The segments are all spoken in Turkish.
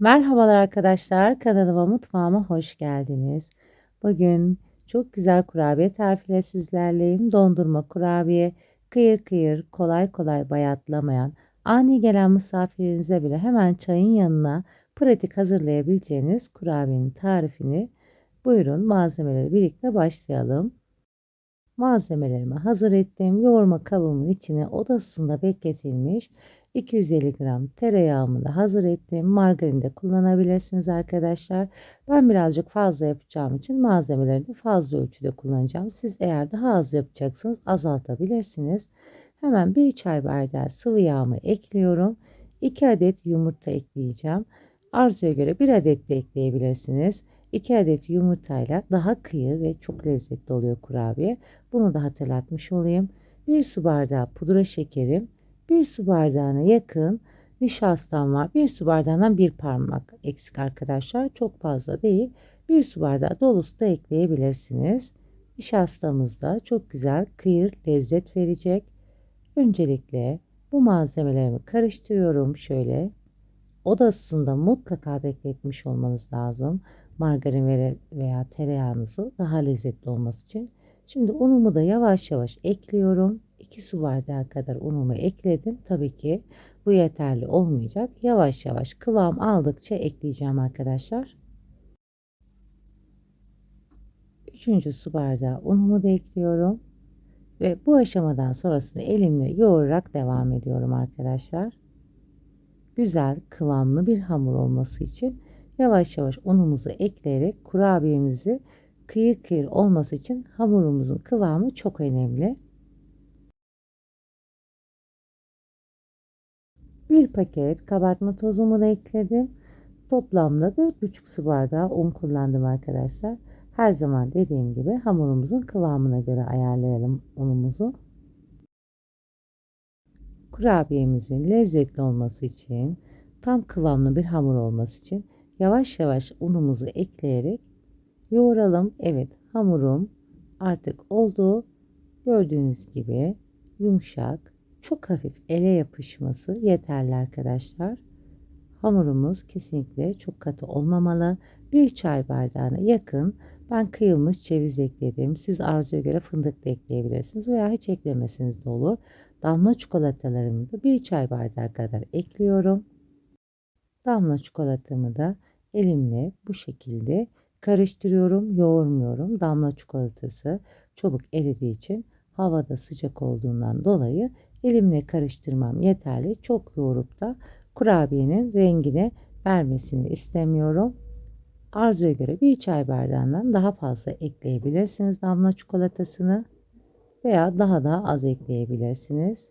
Merhabalar arkadaşlar, kanalıma mutfağıma hoş geldiniz. Bugün çok güzel kurabiye tarifiyle sizlerleyim. Dondurma kurabiye, kıyır kıyır, kolay kolay bayatlamayan, ani gelen misafirinize bile hemen çayın yanına pratik hazırlayabileceğiniz kurabiyenin tarifini buyurun malzemeleri birlikte başlayalım. Malzemelerimi hazır ettim. Yoğurma kabımın içine odasında bekletilmiş 250 gram tereyağımı da hazır ettim. Margarin de kullanabilirsiniz arkadaşlar. Ben birazcık fazla yapacağım için malzemelerini fazla ölçüde kullanacağım. Siz eğer daha az yapacaksınız azaltabilirsiniz. Hemen bir çay bardağı sıvı yağımı ekliyorum. 2 adet yumurta ekleyeceğim. Arzuya göre 1 adet de ekleyebilirsiniz. 2 adet yumurtayla daha kıyır ve çok lezzetli oluyor kurabiye. Bunu da hatırlatmış olayım. 1 su bardağı pudra şekerim, 1 su bardağına yakın nişastam var. 1 su bardağından bir parmak eksik arkadaşlar. Çok fazla değil. 1 su bardağı dolusu da ekleyebilirsiniz. Nişastamız da çok güzel kıyır lezzet verecek. Öncelikle bu malzemelerimi karıştırıyorum şöyle. Oda ısısında mutlaka bekletmiş olmanız lazım. Margarin veya tereyağınızı daha lezzetli olması için. Şimdi unumu da yavaş yavaş ekliyorum. 2 su bardağı kadar unumu ekledim. Tabii ki bu yeterli olmayacak. Yavaş yavaş kıvam aldıkça ekleyeceğim arkadaşlar. 3. su bardağı unumu da ekliyorum. Ve bu aşamadan sonrasında elimle yoğurarak devam ediyorum arkadaşlar. Güzel kıvamlı bir hamur olması için yavaş yavaş unumuzu ekleyerek kurabiyemizi kıyır kıyır olması için hamurumuzun kıvamı çok önemli. Bir paket kabartma tozumu da ekledim. Toplamda 4,5 su bardağı un kullandım arkadaşlar. Her zaman dediğim gibi hamurumuzun kıvamına göre ayarlayalım unumuzu. Kurabiyemizin lezzetli olması için, tam kıvamlı bir hamur olması için yavaş yavaş unumuzu ekleyerek yoğuralım. Evet hamurum artık oldu. Gördüğünüz gibi yumuşak, çok hafif ele yapışması yeterli arkadaşlar. Hamurumuz kesinlikle çok katı olmamalı. Bir çay bardağına yakın ben kıyılmış ceviz ekledim. Siz arzuya göre fındık da ekleyebilirsiniz veya hiç eklemesiniz de olur. Damla çikolatalarımı da bir çay bardağı kadar ekliyorum. Damla çikolatamı da elimle bu şekilde karıştırıyorum, yoğurmuyorum. Damla çikolatası çabuk eridiği için havada sıcak olduğundan dolayı elimle karıştırmam yeterli. Çok yoğurup da kurabiyenin rengini vermesini istemiyorum. Arzuya göre bir çay bardağından daha fazla ekleyebilirsiniz damla çikolatasını veya daha da az ekleyebilirsiniz.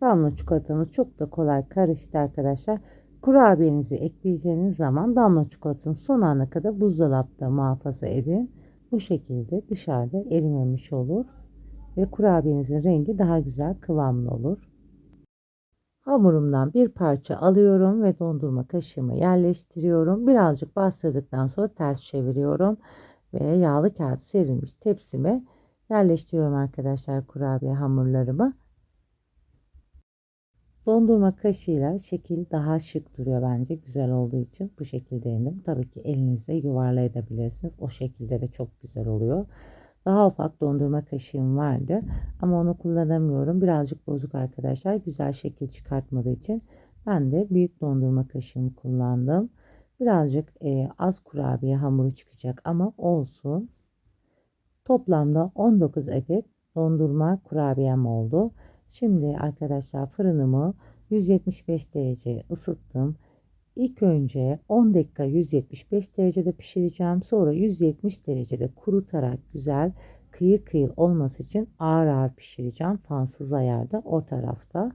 Damla çikolatamız çok da kolay karıştı arkadaşlar. Kurabiyenizi ekleyeceğiniz zaman damla çikolatasını son ana kadar buzdolapta muhafaza edin. Bu şekilde dışarıda erimemiş olur ve kurabiyenizin rengi daha güzel kıvamlı olur. Hamurumdan bir parça alıyorum ve dondurma kaşığımı yerleştiriyorum. Birazcık bastırdıktan sonra ters çeviriyorum ve yağlı kağıt serilmiş tepsime yerleştiriyorum arkadaşlar kurabiye hamurlarımı. Dondurma kaşığıyla şekil daha şık duruyor bence güzel olduğu için bu şekilde yendim. Tabii ki elinizle yuvarlayabilirsiniz. O şekilde de çok güzel oluyor. Daha ufak dondurma kaşığım vardı ama onu kullanamıyorum. Birazcık bozuk arkadaşlar. Güzel şekil çıkartmadığı için ben de büyük dondurma kaşığımı kullandım. Birazcık e, az kurabiye hamuru çıkacak ama olsun. Toplamda 19 adet dondurma kurabiyem oldu. Şimdi arkadaşlar fırınımı 175 derece ısıttım. İlk önce 10 dakika 175 derecede pişireceğim. Sonra 170 derecede kurutarak güzel kıyır kıyır olması için ağır ağır pişireceğim. Fansız ayarda o tarafta.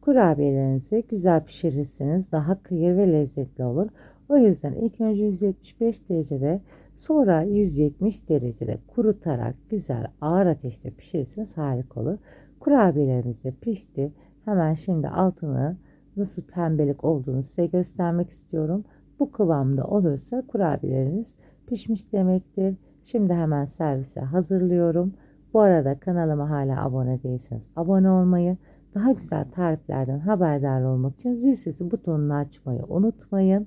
Kurabiyelerinizi güzel pişirirseniz daha kıyır ve lezzetli olur. O yüzden ilk önce 175 derecede sonra 170 derecede kurutarak güzel ağır ateşte pişirirseniz harika olur. Kurabiyelerimiz de pişti. Hemen şimdi altını nasıl pembelik olduğunu size göstermek istiyorum. Bu kıvamda olursa kurabiyeleriniz pişmiş demektir. Şimdi hemen servise hazırlıyorum. Bu arada kanalıma hala abone değilseniz abone olmayı, Daha güzel tariflerden haberdar olmak için zil sesi butonunu açmayı unutmayın.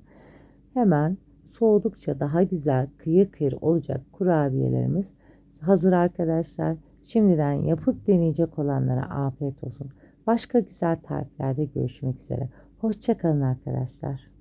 Hemen soğudukça daha güzel kıyır kıyır olacak kurabiyelerimiz hazır arkadaşlar. Şimdiden yapıp deneyecek olanlara afiyet olsun. Başka güzel tariflerde görüşmek üzere. Hoşçakalın arkadaşlar.